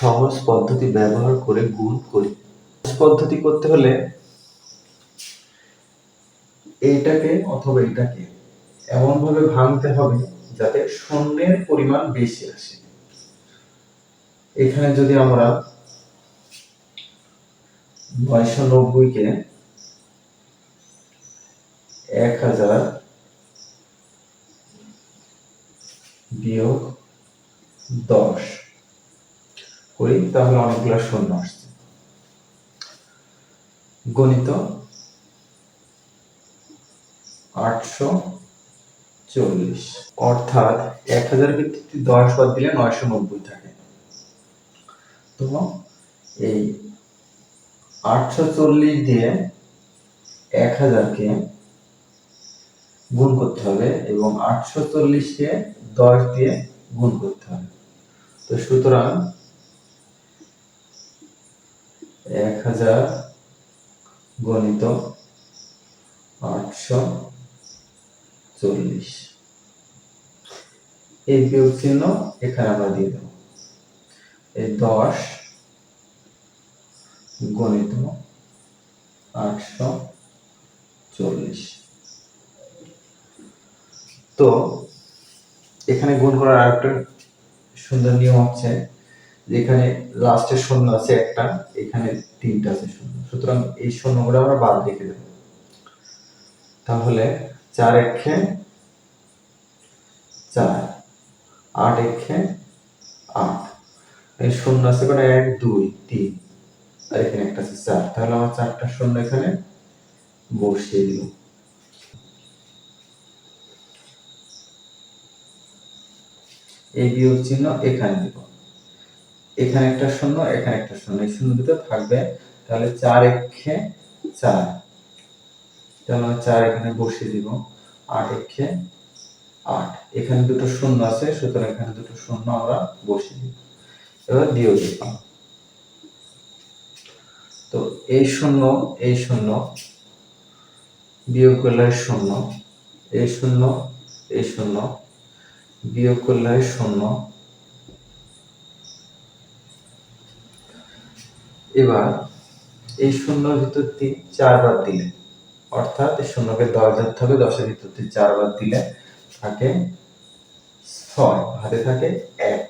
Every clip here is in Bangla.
সহজ পদ্ধতি ব্যবহার করে গুণ করি। সহজ পদ্ধতি করতে হলে এইটাকে অথবা এইটাকে এমন ভাবে ভাঙতে হবে যাতে শূন্যের পরিমাণ বেশি আসে। এখানে যদি আমরা নয়শো নব্বইকে এক হাজার বিয়োগ দশ করি, তাহলে অনেকগুলো শূন্য আসছে। গণিত আটশো চল্লিশ। অর্থাৎ এক হাজার ভিত্তিতে দশ বাদ দিলে নয়শো নব্বই থাকে। তো এই আটশো চল্লিশ দিয়ে এক হাজারকে গুণ করতে হবে এবং আটশো চল্লিশকে দশ দিয়ে গুণ করতে হবে। তো সুতরাং এক হাজার গণিত আটশো চল্লিশ। এই বিয়োগ চিহ্ন এখানে আমরা দিয়ে দেব। এই দশ গণিত আটশো চল্লিশ। তো এখানে গুণ করার আরেকটা সুন্দর নিয়ম হচ্ছে যেখানে লাস্টে শূন্য আছে একটা, এখানে তিনটা আছে শূন্য। সুতরাং এই শূন্যগুলো আমরা বাদ রেখে দেব। তাহলে চার একে চার, আট একে আট। এই শূন্য আছে কটা এক, দুই, তিন, আর এখানে একটা আছে চার। তাহলে আমার চারটা শূন্য এখানে বসিয়ে দিল এই বিয়োগ চিহ্ন এখানে দিব। এখানে একটা শূন্য, এখানে একটা শূন্য। এই শূন্য দুটো থাকবে তাহলে চার একে চার। তাহলে আমরা চার এখানে বসিয়ে দিব। আট একে আট। এখানে দুটো শূন্য আছে, সুতরাং এখানে দুটো শূন্য আমরা বসিয়ে দিব। এবার বিয়োগ দিলাম। তো এই শূন্য এই শূন্য, বিয়োগ করলে শূন্য। এই শূন্য এই শূন্য, বিয়োগ করলে শূন্য। এবার এই শূন্যর ভিতর দিয়ে চারবার দিলে, অর্থাৎ শূন্যকে দশ ধরতে হবে, দশের ভিতর দিয়ে চারবার দিলে থাকে ছয়, হাতে থাকে এক।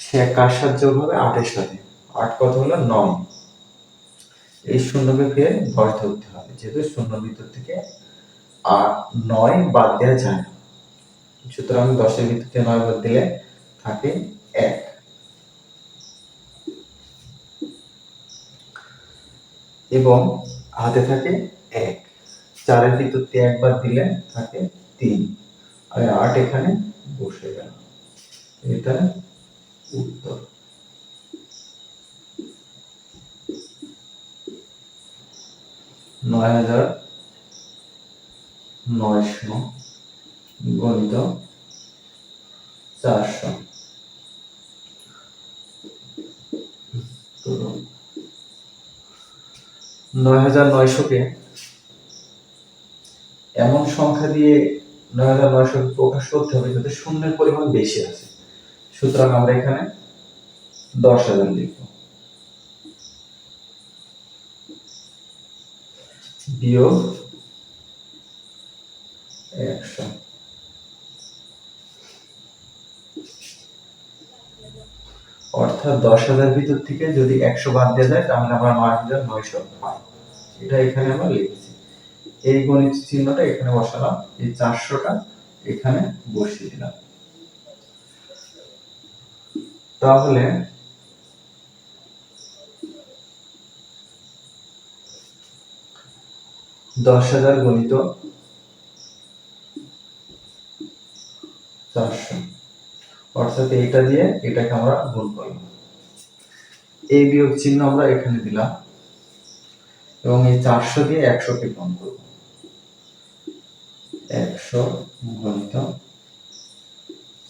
সে কার সাথে যোগ হবে? আটের সাথে। আট কত হলো? নয়। এই শূন্যকে ফের দশ ধরতে হবে, যেহেতু শূন্য ভিতর থেকে আট, নয় বাদ দেওয়া যায় না। সুতরাং দশের ভিতর থেকে নয় বাদ দিলে থাকে এক। এবং হাতে থাকে এক। চারের ভিতর দিয়ে একবার দিলে থাকে তিন। আর আট এখানে বসে গেল। এটা উত্তর। নয় হাজার নয়শো গণিত চারশো। নয় হাজার নয়শোকে এমন সংখ্যা দিয়ে নয় হাজার নয়শো প্রকাশ করতে হবে যাতে শূন্যের পরিমাণ বেশি আছে। সুতরাং আমরা এখানে দশ হাজার লিখব। বিয়োগ একশো। অর্থাৎ দশ হাজার ভিতর থেকে যদি একশো বাদ দেওয়া যায় তাহলে আমরা নয় হাজার নয়শো পাই এটা এখানে আমরা লিখেছি। এই গণিত চিহ্নটা এখানে বসালাম, এই চারশোটা এখানে বসিয়ে দিলাম। তাহলে দশ হাজার গণিত চারশো। অর্থাৎ এইটা দিয়ে এটাকে আমরা গুণ করলাম এই বিয়োগ চিহ্ন আমরা এখানে দিলাম এবং এই চারশো দিয়ে একশোকে গুণ করব। একশো গণিত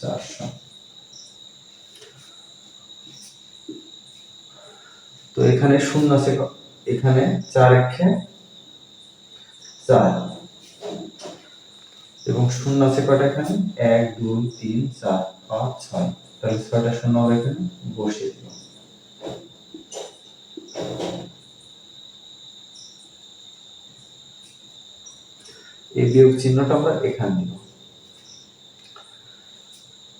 চারশো। তো এখানে শূন্য আছে, এখানে চার একে চার। এবং শূন্য আছে কটা এখানে? এক, দুই, তিন, চার, পাঁচ, ছয়। তাহলে ছয়টা শূন্য আমরা এখানে? বসিয়ে দিব এই বিয়োগ চিহ্নটা আমরা এখানে দিব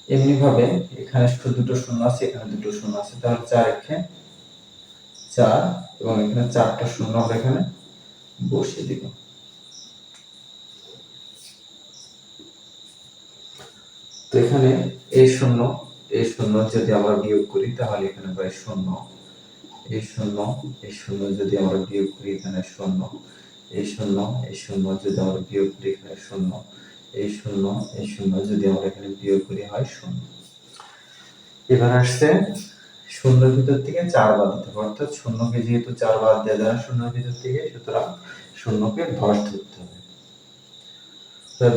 এমনি ভাবে এখানে শুধু দুটো শূন্য আছে, এখানে দুটো শূন্য আছে। তাহলে চার একে চার এবং এখানে চারটা শূন্য আমরা এখানে। বসিয়ে দিব তো এখানে এই শূন্য এই শূন্য যদি আমরা বিয়োগ করি, তাহলে এখানে পাই শূন্য। এই শূন্য এই শূন্য যদি আমরা বিয়োগ করি, এখানে শূন্য। এই শূন্য এই শূন্য যদি আমরা বিয়োগ করি, এখানে শূন্য। এই শূন্য এই শূন্য যদি আমরা এখানে বিয়োগ করি, হয় শূন্য। এবার আসছে শূন্যের ভিতর থেকে চার বাদ দিতে হবে। অর্থাৎ শূন্যকে যেহেতু চার বাদ দেওয়া যায় না শূন্যের ভিতর থেকে, সুতরাং শূন্যকে দশ ধরতে হবে।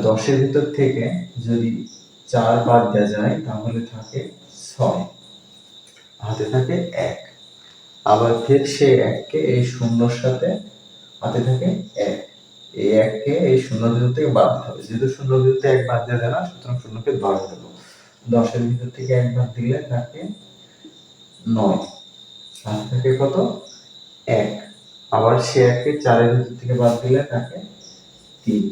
দশের ভিতর থেকে যদি চার বাদ দেওয়া যায়, তাহলে থাকে ছয়। হাতে থাকে এক। আবার ফের সেই এককে এই শূন্যর সাথে হাতে থাকে এক। এই এককে এই শূন্য ভিতর থেকে বাদ দিতে হবে। যেহেতু শূন্য ভিতর থেকে এক বাদ দেওয়া যায় না, সুতরাং শূন্যকে দশ দেবো। দশের ভিতর থেকে এক বাদ দিলে থাকে নয়। হাতে থাকে কত? এক। আবার সে এককে চারের ভিতর থেকে বাদ দিলে থাকে তিন।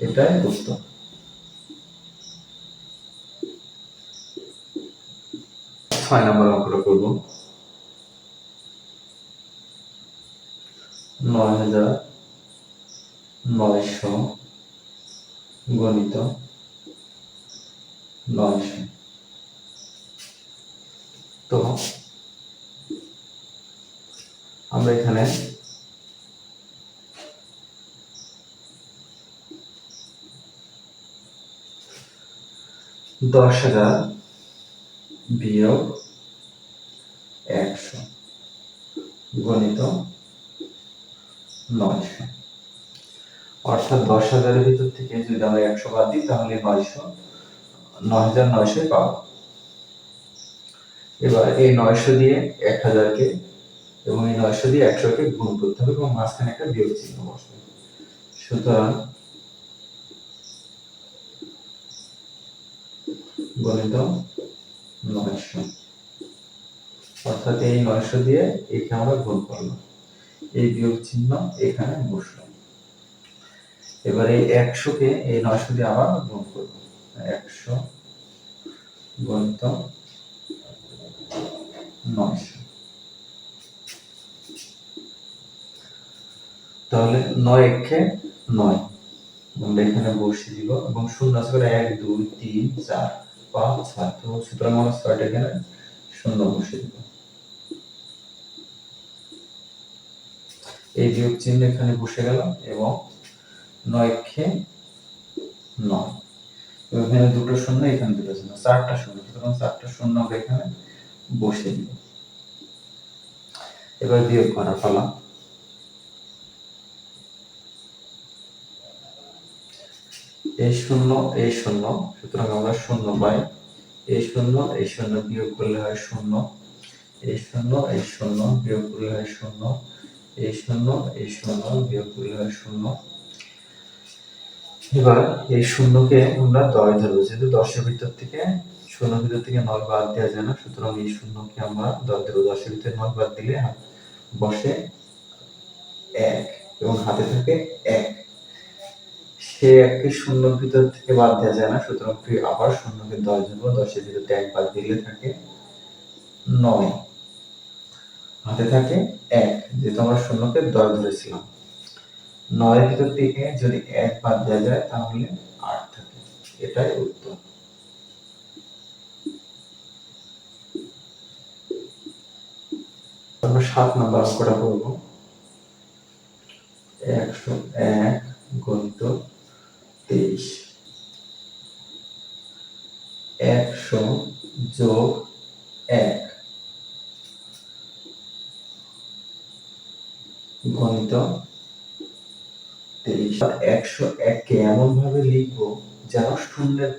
এটাই উত্তর। ছয় নম্বর অঙ্কটা করব। নয় হাজার নয়শো গণিত নয়শো। তো আমরা এখানে দশ হাজার বিয়োগ একশো গণিত নয়শো অর্থাৎ ভিতর থেকে যদি আমরা একশো বাদ দিই, তাহলে নয়শো নয় হাজার নয়শো পাবো। এবার এই নয়শো দিয়ে এক হাজারকে এবং এই নয়শো দিয়ে একশোকে গুণ করতে হবে এবং মাঝখানে একটা বিয়োগ চিহ্ন বসবে সুতরাং গণিত নয়শো। অর্থাৎ এই নয়শো দিয়ে একে আমরা গুণ করলাম। এই বিয়োগ চিহ্ন এখানে বসল। এবার এই একশোকে এই নয়শো দিয়ে আবার গুণ করব। একশো গণিত নয়শো। তাহলে নয় একে নয়। আমরা এখানে বসিয়ে দিব এবং শূন্য আছে করে এক, দুই, তিন, চার, পাঁচ, ছয়। তো সুতরাং আমরা ছয়টা এখানে শূন্য বসিয়ে দিব। এই বিয়োগ চিহ্ন এখানে বসে গেল এবং নয় খে নয়। এখানে দুটো শূন্য এখানে দুটো শূন্য, চারটা শূন্য। সুতরাং চারটা শূন্য এখানে বসিয়ে দিব এবার বিয়োগ করা পালা। এই শূন্য এই শূন্য, সুতরাং আমরা শূন্য পাই। এই শূন্য এই শূন্য বিয়োগ করলে হয় শূন্য। এই শূন্য এই শূন্য বিয়োগ করলে হয় শূন্য। এই শূন্য এই শূন্য, বিয়োগ করলে হয় শূন্য। এবার এই শূন্যকে আমরা দয় ধরবো। যেহেতু দশের ভিতর থেকে শূন্য ভিতর থেকে নয় বাদ দেওয়া যায় না, সুতরাং এই শূন্যকে আমরা দয় ধরবো। দশের ভিতরে নয় বাদ দিলে বসে এক এবং হাতে থাকে এক। সে এককে শূন্যর ভিতর থেকে বাদ দেওয়া যায় না, সুতরাং আবার শূন্যকে দশ ধরবো। দশের ভিতর এক বাদ দিলে থাকে নয়। হাতে থাকে এক যেহেতু আমরা শূন্যকে দশ ধরেছিলাম নয়ের ভিতর থেকে যদি এক বাদ দেওয়া যায়, তাহলে আট থাকে। এটাই উত্তর। আমরা সাত নম্বর অঙ্কটা করব একশো এক গণিত তেইশ। একশো যোগ এক। গণিত তেইশ। একশো এককে এমন ভাবে লিখব যেন শূন্যের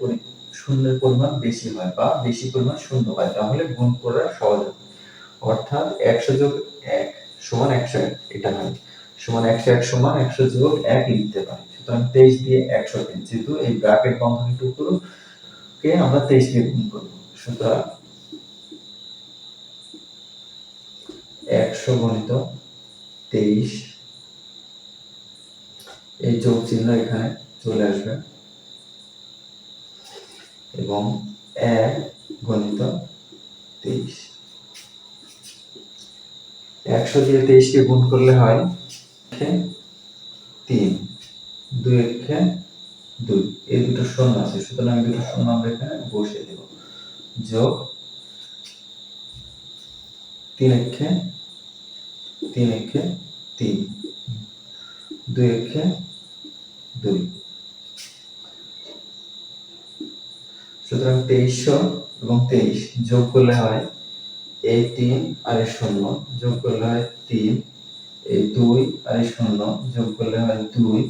শূন্যের পরিমাণ বেশি হয় বা বেশি পরিমাণ শূন্য হয়, তাহলে গুণ করা সহজ অর্থাৎ একশো যোগ এক সমান একশো এক, এটা হয় সমান একশো এক সমান একশো যোগ এক লিখতে পারি। সুতরাং তেইশ দিয়ে একশো তিন, যেহেতু এই ব্র্যাকেট বন্ধনীটুকু কে আমরা তেইশ দিয়ে গুণ করব। সুতরাং একশো গণিত তেইশ। এই যোগ চিহ্ন এখানে চলে আসবে। এবং এক গণিত তেইশ। একশো দিয়ে তেইশকে গুণ করলে হয় তিন। দুই একে দুই। এই দুটো শূন্য আছে, সুতরাং এই দুটো শূন্য আমরা এখানে বসিয়ে দেব। যোগ তিন একে তিন একে তিন। দুই একে দুই। সুতরাং তেইশশো এবং তেইশ যোগ করলে হয় এই তিন আর শূন্য। যোগ করলে হয় তিন। এই দুই আর শূন্য যোগ করলে হয় দুই।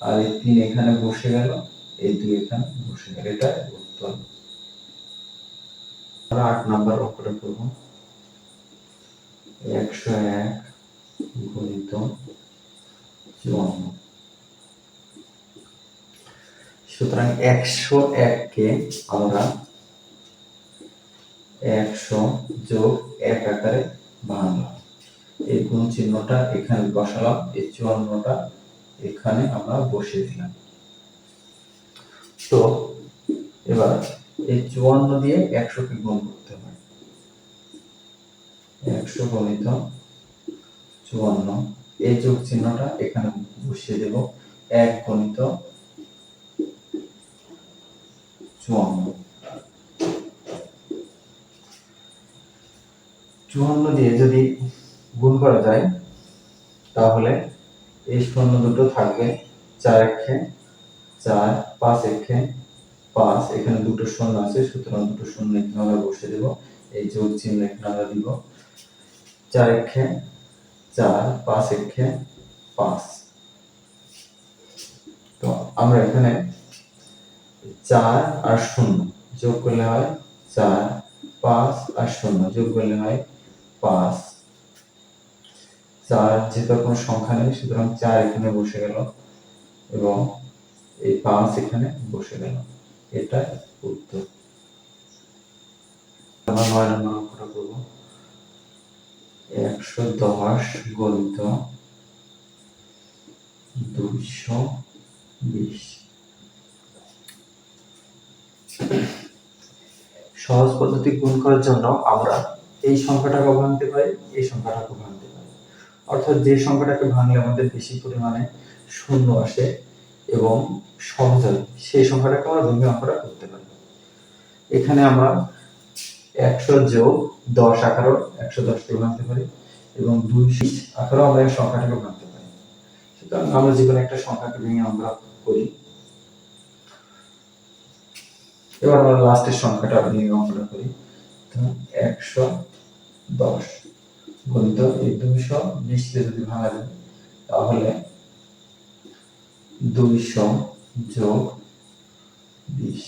আর এই তিন এখানে বসে গেল, এই দুই এখানে বসে গেল। এটা উত্তর। আট নাম্বার অঙ্কটা করব একশো এক গণিত চুয়ান্ন সুতরাং একশো এককে আমরা একশো যোগ এক আকারে ভাঙলাম এই গুণ চিহ্নটা এখানে বসালাম, এই চুয়ান্নটা এখানে আমরা বসিয়ে দিলাম। তো এবার এই চুয়ান্ন দিয়ে একশোকে গুণ করতে হয় একশো গণিত চুয়ান্ন। এই যোগ চিহ্নটা এখানে বসিয়ে দেব। এক গণিত চুয়ান্ন। চুয়ান্ন দিয়ে যদি গুণ করা যায়, তাহলে এই শূন্য দুটো থাকবে চার একে চার, পাঁচ একে পাঁচ। এখানে দুটো শূন্য আছে, সুতরাং দুটো শূন্য এখানে আমরা বসে দেব। এই যোগ চিহ্ন এখানে আমরা দিব। চার একে চার পাঁচ একে পাঁচ। তো আমরা এখানে চার আর শূন্য যোগ করলে হয় চার, পাঁচ আর শূন্য যোগ করলে হয় পাঁচ। চার যেহেতু কোনো সংখ্যা নেই, সুতরাং চার এখানে বসে গেল এবং এই পাঁচ এখানে বসে গেল। এটা উত্তর। আমরা নয় নম্বর করব। একশো দশ গণিত দুইশো বিশ। সহজ পদ্ধতি গুণ করার জন্য আমরা এই সংখ্যাটাকে ভাঙতে পারি? এই সংখ্যাটাকে ভাঙতে পারি? অর্থাৎ যে সংখ্যাটাকে ভাঙলে আমাদের বেশি পরিমাণে শূন্য আসে এবং সহজ হয়, সেই সংখ্যাটাকে আমরা ভেঙে অঙ্কটা করতে পারি। এখানে আমরা একশো যোগ দশ আকারও একশো দশকে ভাঙতে পারি এবং দুইশো আকারও আমরা সংখ্যাটাকে ভাঙতে পারি। সুতরাং আমরা কোনো একটা সংখ্যাকে ভেঙে আমরা করি। এবার আমরা লাস্টের সংখ্যাটা ভেঙে অঙ্কটা করি। একশো দশ গণিত এই দুইশো বিশকে যদি ভাঙা যায়, তাহলে দুইশো যোগ বিশ।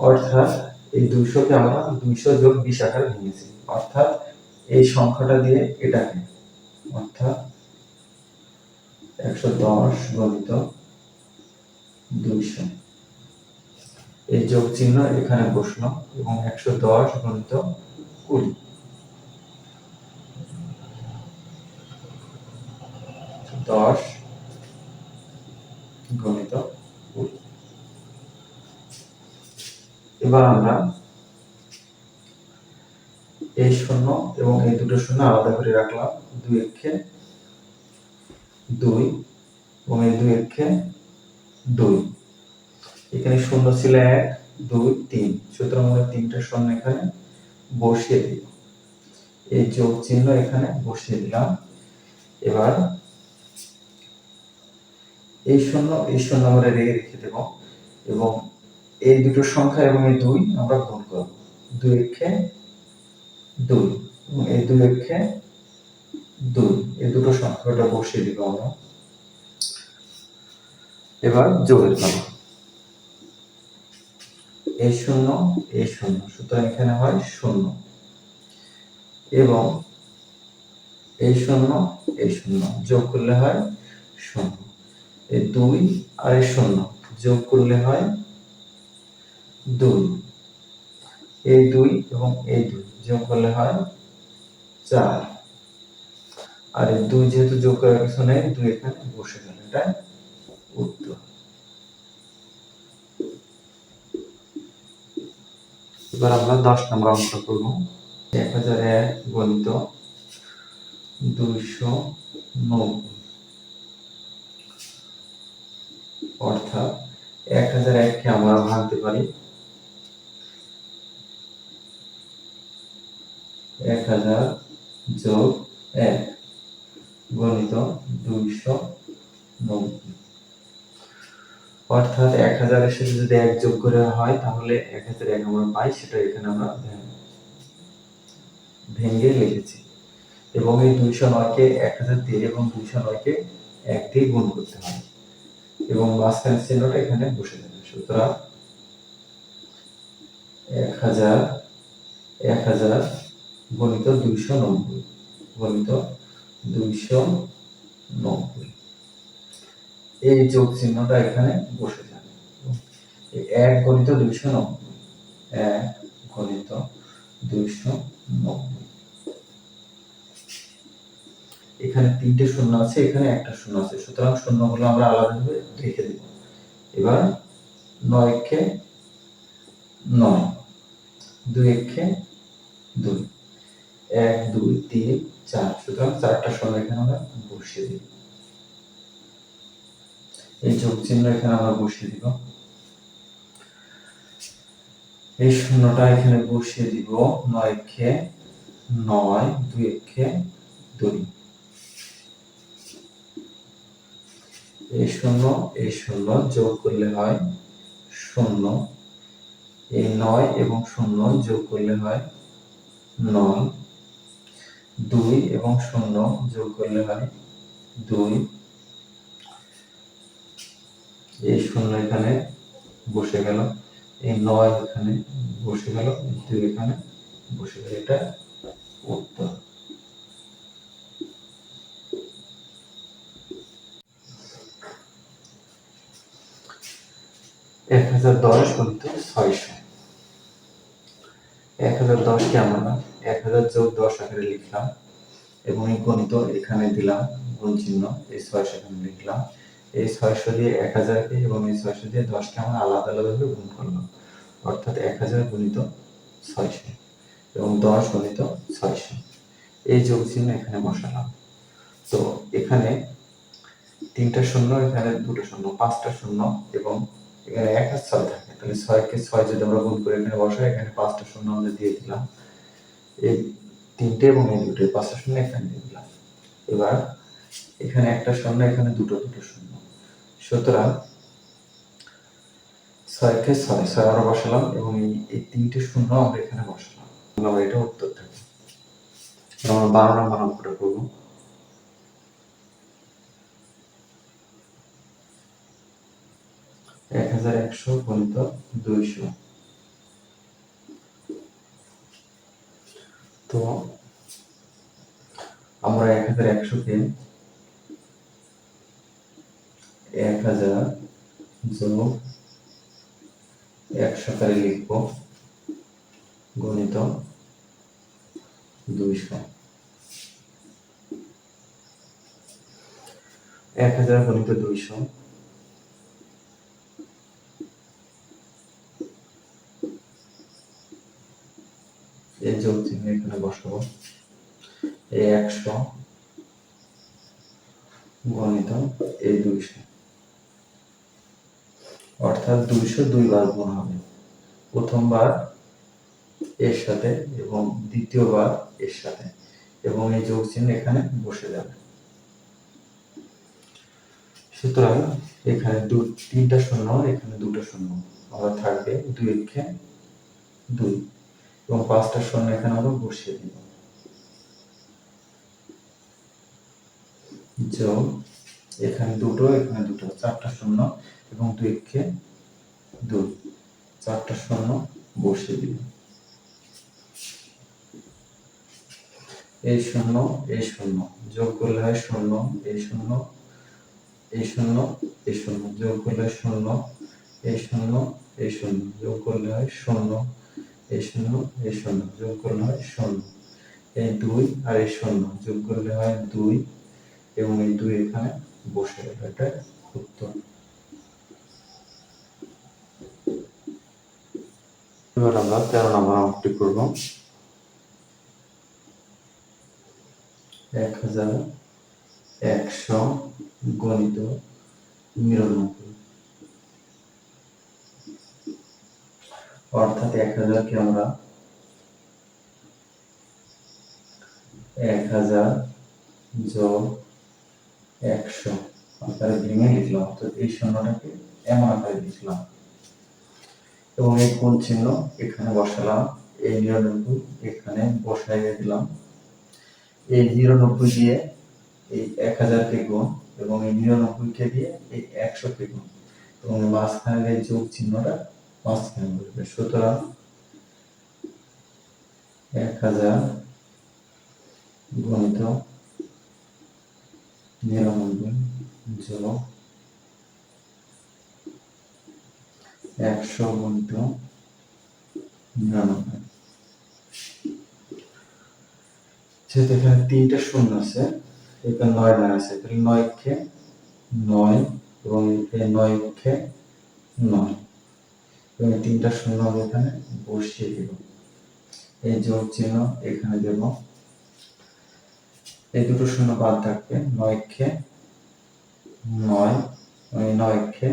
অর্থাৎ এই দুইশোকে আমরা দুইশো যোগ বিশ আকারে ভেঙেছি অর্থাৎ এই সংখ্যাটা দিয়ে এটাকে, অর্থাৎ একশো দশ গণিত দুইশো। এই যোগ চিহ্ন এখানে বসল এবং একশো দশ গণিত কুড়ি। দশ গণিত কুড়ি এবার আমরা এই শূন্য এবং এই দুটো শূন্য আলাদা করে রাখলাম। দুই একে দুই এবং এই দুই একে দুই। এখানে শূন্য ছিল এক, দুই, তিন। সুতরাং আমরা তিনটা শূন্য এখানে বসিয়ে দিই এই যোগ চিহ্ন এখানে বসিয়ে দিলাম। এবার এই শূন্য এই শূন্য আমরা রেখে রেখে দেব এবং এই দুটো সংখ্যা এবং এই দুই আমরা গুণ করব। দুই একে দুই এবং এই দুই একে দুই। এই দুটো সংখ্যাটা বসিয়ে দিব আমরা। এবার যোগের পালা এই শূন্য এই শূন্য। সুতরাং এখানে হয় শূন্য। এবং এই শূন্য এই শূন্য। যোগ করলে হয় শূন্য। এই দুই আর এই শূন্য। যোগ করলে হয় দুই। এই দুই এবং এই দুই যোগ করলে হয় চার। আর দুই যেহেতু যোগ করার কিছু দুই এখানে বসে গেল, এটা উত্তর। এবার আমরা দশ নম্বর অঙ্ক করব। এক হাজার এক গণিত দুইশো নব্বই। অর্থাৎ এক হাজার এককে আমরা ভাঙতে পারি এক হাজার যোগ এক, গণিত দুইশো নব্বই। অর্থাৎ এক হাজারের সাথে যদি এক যোগ করে হয়, তাহলে এক হাজার এক আমরা পাই, সেটা এখানে আমরা ভেঙে লিখেছি এবং এই দুইশো নয়কে এক হাজার দিয়ে এবং দুইশো নয়কে এক দিয়ে গুণ করতে হয়। এবং মাঝখানের চিহ্নটা এখানে বসে যাবে। সুতরাং এক হাজার এক হাজার গণিত দুইশো নব্বই। গণিত দুইশো নব্বই। এই যোগ চিহ্নটা এখানে বসে যাবে। এক গণিত দুইশো নব্বই। এক গণিত দুইশো নব্বই। এখানে তিনটে শূন্য আছে, এখানে একটা শূন্য আছে। সুতরাং শূন্যগুলো আমরা আলাদাভাবে রেখে দেব। এবার নয়কে নয়, দুই একে দুই। এক, দুই, তিন, চার। সুতরাং চারটা শূন্য এখানে আমরা বসিয়ে দিব এই যোগ চিহ্ন এখানে আমরা বসিয়ে দিব। এই শূন্যটা এখানে বসিয়ে দিব নয় খে নয়, দুই খে দুই। এই শূন্য এই শূন্য যোগ করলে হয় শূন্য। এই নয় এবং শূন্য যোগ করলে হয় নয়। দুই এবং শূন্য যোগ করলে হয় দুই। এই শূন্য এখানে বসে গেল, এই নয় এখানে বসে গেল দুই এখানে বসে গেল, এটা উত্তর। এক হাজার দশ গুণিত ছয়শো। এক হাজার দশকে আমরা এক হাজার যোগ দশ আকারে লিখলাম এবং এই গণিত এখানে দিলাম, গুণ চিহ্ন, এই ছয়শো এখানে লিখলাম। এই ছয়শো দিয়ে এক হাজারকে এবং এই ছয়শো দিয়ে দশকে আমরা আলাদা আলাদাভাবে গুণ করলাম। অর্থাৎ এক হাজার গুণিত ছয়শো এবং দশ গুণিত ছয়শো। এই যোগ চিহ্ন এখানে বসালাম। তো এখানে তিনটা শূন্য, এখানে দুটো শূন্য, পাঁচটা শূন্য এবং এখানে এক আর ছয় থাকে। তাহলে ছয়কে ছয় যদি আমরা গুণ করে এখানে বসাই, এখানে পাঁচটা শূন্য আমরা দিয়ে দিলাম। এই তিনটে এবং এই দুটো পাঁচটা শূন্য, এখানে দিলাম এবার এখানে একটা শূন্য, এখানে দুটো দুটো শূন্য। সুতরাং ছয়কে ছয় ছয় আমরা বসালাম এবং এই এই তিনটে শূন্য আমরা এখানে বসালাম। আমরা এটা উত্তর থাকে আমরা বারো নম্বর অঙ্কটা করব। এক হাজার একশো গুণিত দুইশো। তো আমরা এক হাজার একশোকে এক হাজার যোগ একশো করে লিখব গণিত দুইশো। এক হাজার গণিত দুইশো। এই চিহ্ন এখানে বসাবো। এই একশো গণিত এই দুইশো। অর্থাৎ দুইশো দুইবার গুণ হবে। প্রথমবার এর সাথে এবং দ্বিতীয়বার এর সাথে। এবং এই যোগ চিহ্ন এখানে বসে যাবে। সুতরাং এখানে দু, তিনটা শূন্য, এখানে দুটো শূন্য। আবার থাকবে দুই দুই। এবং পাঁচটা শূন্য এখানে আমরা বসিয়ে দিব এখানে দুটো এখানে দুটো, চারটা শূন্য এবং দুই কে দুই, চারটা শূন্য বসিয়ে দিব এই শূন্য এই শূন্য যোগ করলে হয় শূন্য এই শূন্য এই শূন্য এই শূন্য যোগ করলে শূন্য এই শূন্য এই শূন্য যোগ করলে হয় শূন্য এই শূন্য এই শূন্য যোগ করলে হয় শূন্য। এই দুই আর এই শূন্য যোগ করলে হয় দুই এবং এই দুই এখানে বসে গেল এটা উত্তর। এবার আমরা তেরো নম্বর অঙ্কটি করব। এক হাজার একশো গণিত নিরানব্বই। অর্থাৎ এক হাজারকে আমরা? এক হাজার যোগ একশো। আকারে ভেঙে লিখলাম অর্থাৎ এই শূন্যটাকে এমন আকারে লিখলাম এবং এই কোণ চিহ্ন এখানে বসালাম। এই নিরানব্বই এখানে বসাইয়ে দিলাম। এই নিরানব্বই দিয়ে এই এক হাজারকে গুণ এবং এই নিরানব্বইকে দিয়ে এই একশোকে গুণ। এবং মাঝখানের এই যোগ চিহ্নটা মাঝখানে বসবে সুতরাং এক হাজার গণিত নিরানব্বই যোগ একশো গণিত নিরানব্বই। যেহেতু এখানে তিনটা শূন্য আছে, এখানে নয় নয় আছে, তাহলে নয় কে নয় এবং নয় কে নয়। এবং তিনটা শূন্য আমি এখানে বসিয়ে দিব। এই যোগ চিহ্ন এখানে দেব। এই দুটো শূন্য বাদ থাকবে নয় কে নয় এবং নয় কে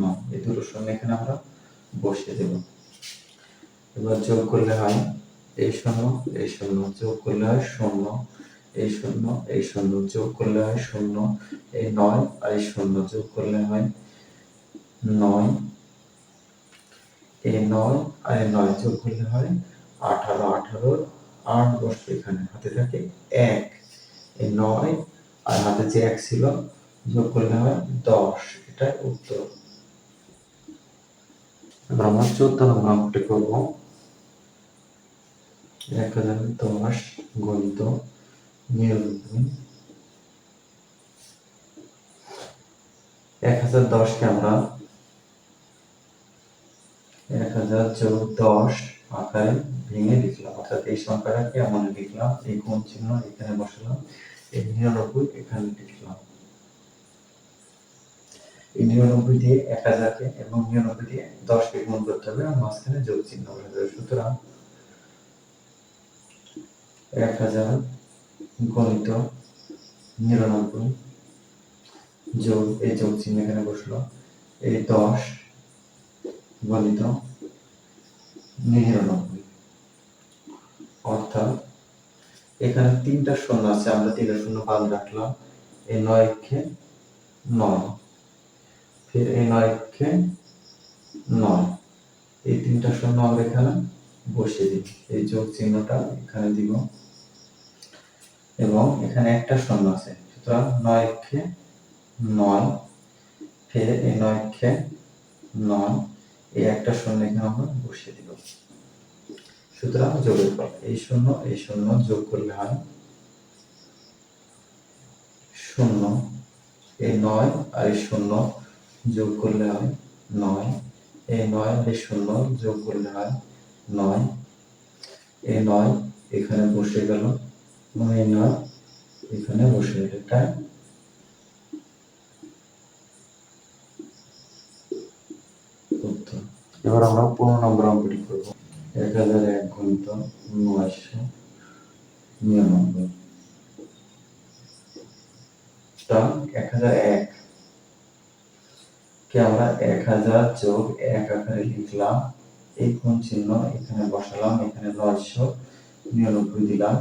নয়। এই দুটো শূন্য এখানে আমরা বসিয়ে দেব। এবার যোগ করলে হয় এই শূন্য এই শূন্য। যোগ করলে হয় শূন্য, এই শূন্য এই শূন্য। যোগ করলে হয় শূন্য, এই নয় আর এই শূন্য। যোগ করলে হয় নয় এই নয়, আর নয় যোগ করলে হয় আঠারো আঠারো। আট বসবে এখানে হাতে থাকে এক। এই নয়, আর হাতে যে এক ছিল, যোগ করলে হয় দশ। এটাই উত্তর। এবার আমরা চোদ্দ নম্বর অঙ্কটি করব। এক হাজার দশ গণিত নিরানব্বই এক হাজার দশকে আমরা হাজার যোগ আকারে ভেঙে লিখলাম অর্থাৎ এই সংখ্যাটাকে এমন লিখলাম এই কোণ চিহ্ন এখানে বসালাম, এই নিরানব্বই এখানে লিখলাম। এই নিরানব্বই দিয়ে এক হাজারকে এবং নিরানব্বই দিয়ে দশকে গুণ করতে হবে, আর মাঝখানে যোগ চিহ্ন বসাতে হবে সুতরাং এক হাজার গণিত নিরানব্বই যোগ এই যোগ চিহ্ন এখানে বসল। এই দশ গণিত নিরানব্বই অর্থাৎ এখানে তিনটা শূন্য আছে, আমরা তিনটা শূন্য বাদ রাখলাম। এই নয়কে নয়। ফির এই নয়কে নয়। এই তিনটা শূন্য আমরা এখানে বসিয়ে দিই। এই যোগ চিহ্নটা এখানে দিব। এবং এখানে একটা শূন্য আছে। সুতরাং নয়কে নয়। ফের এই নয়কে নয়। এই একটা শূন্য এখানে আমরা বসিয়ে দিব। সুতরাং যোগের ফল, এই শূন্য এই শূন্য যোগ করলে হয় শূন্য, এই নয় আর এই শূন্য যোগ করলে হয় নয়, এই নয় আর এই শূন্য যোগ করলে হয় নয়, এই নয় এখানে বসে গেল, এবং এই নয় এখানে বসে গেল। তাই উত্তর এবার আমরা পনেরো নম্বর অঙ্কটি করব। এক হাজার এক গণিত নয়শো নিরানব্বই। এক হাজার এক। কে আমরা এক হাজার যোগ এক আকারে লিখলাম, এই কোণ চিহ্ন এখানে বসালাম, এখানে নয়শো নিরানব্বই দিলাম।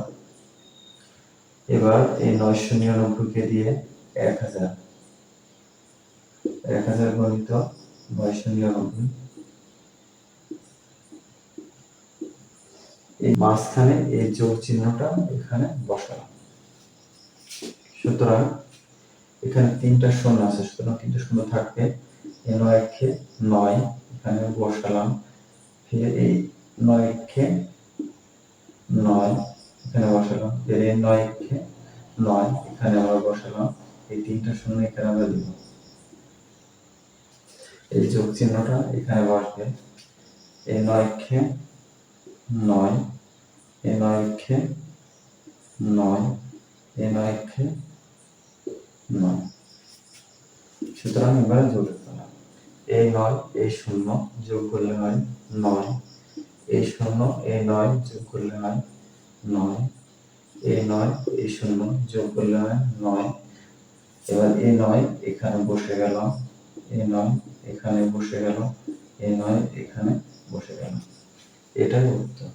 এবার এই নয়শো নিরানব্বই কে দিয়ে এক হাজার। এক হাজার গণিত নয়শো নিরানব্বই। এই মাঝখানে এই যোগ চিহ্নটা এখানে বসালাম। সুতরাং এখানে তিনটা শূন্য আছে, সুতরাং তিনটা শূন্য থাকবে। এই নয় কে নয় এখানে বসালাম। ফিরে এই নয় কে নয় এখানে বসালাম। ফিরে এই নয় কে নয় এখানে আমরা বসালাম। এই তিনটা শূন্য এখানে আমরা দিব। এই যোগ চিহ্নটা এখানে বসবে। এই নয় খে নয় এই নয় খে নয়। এই নয় খে নয় সুতরাং এবারে যোগের পালা এই নয় এই শূন্য যোগ করলে হয় নয়। এই শূন্য এই নয় যোগ করলে হয় নয়। এই নয় এই শূন্য যোগ করলে হয় নয়। এবার এই নয় এখানে বসে গেল। এই নয় এখানে বসে গেল। এই নয় এখানে বসে গেল। এটাই উত্তর।